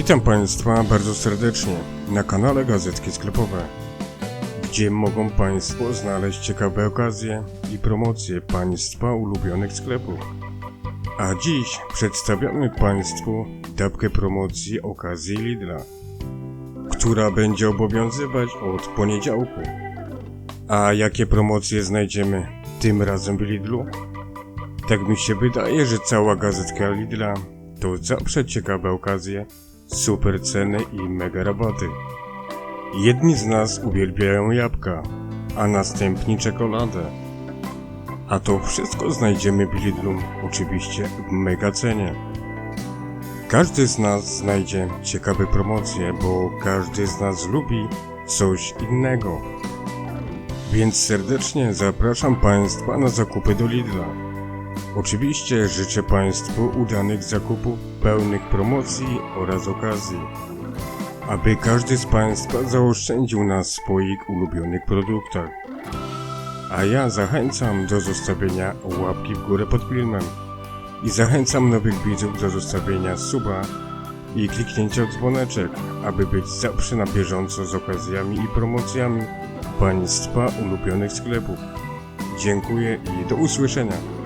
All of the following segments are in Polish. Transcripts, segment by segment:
Witam Państwa bardzo serdecznie na kanale Gazetki Sklepowe, gdzie mogą Państwo znaleźć ciekawe okazje i promocje Państwa ulubionych sklepów. A dziś przedstawiamy Państwu dawkę promocji okazji Lidla, która będzie obowiązywać od poniedziałku. A jakie promocje znajdziemy tym razem w Lidlu? Tak mi się wydaje, że cała gazetka Lidla to zawsze ciekawe okazje, super ceny i mega rabaty. Jedni z nas uwielbiają jabłka, a następni czekoladę. A to wszystko znajdziemy w Lidlu, oczywiście w mega cenie. Każdy z nas znajdzie ciekawe promocje, bo każdy z nas lubi coś innego. Więc serdecznie zapraszam Państwa na zakupy do Lidla. Oczywiście życzę Państwu udanych zakupów, pełnych promocji oraz okazji, aby każdy z Państwa zaoszczędził na swoich ulubionych produktach. A ja zachęcam do zostawienia łapki w górę pod filmem i zachęcam nowych widzów do zostawienia suba i kliknięcia w dzwoneczek, aby być zawsze na bieżąco z okazjami i promocjami Państwa ulubionych sklepów. Dziękuję i do usłyszenia.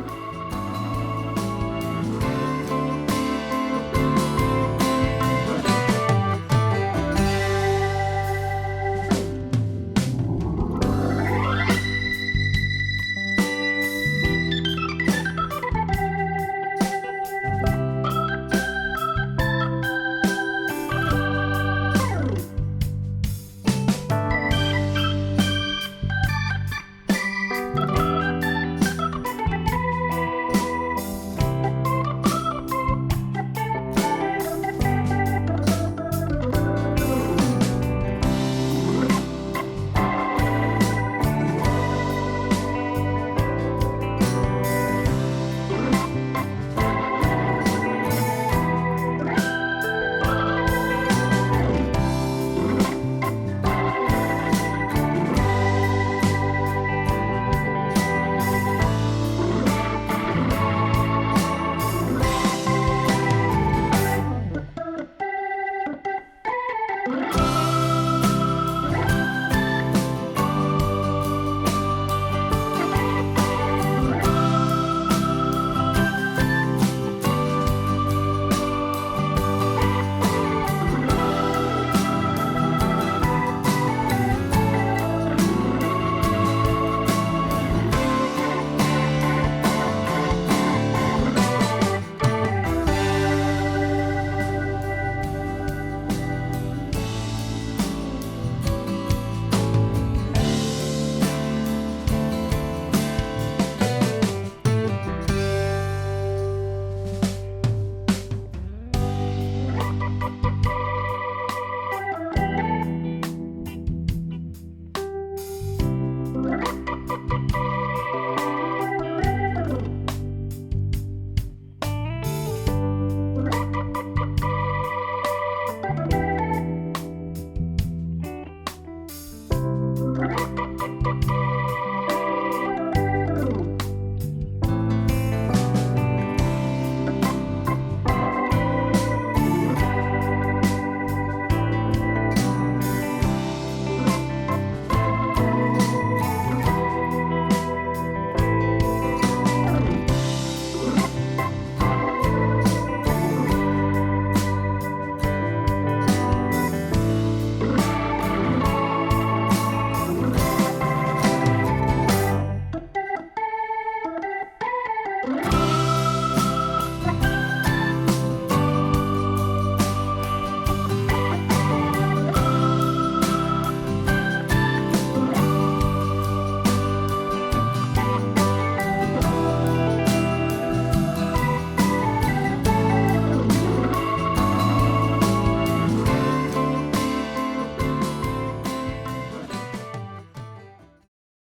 Bye.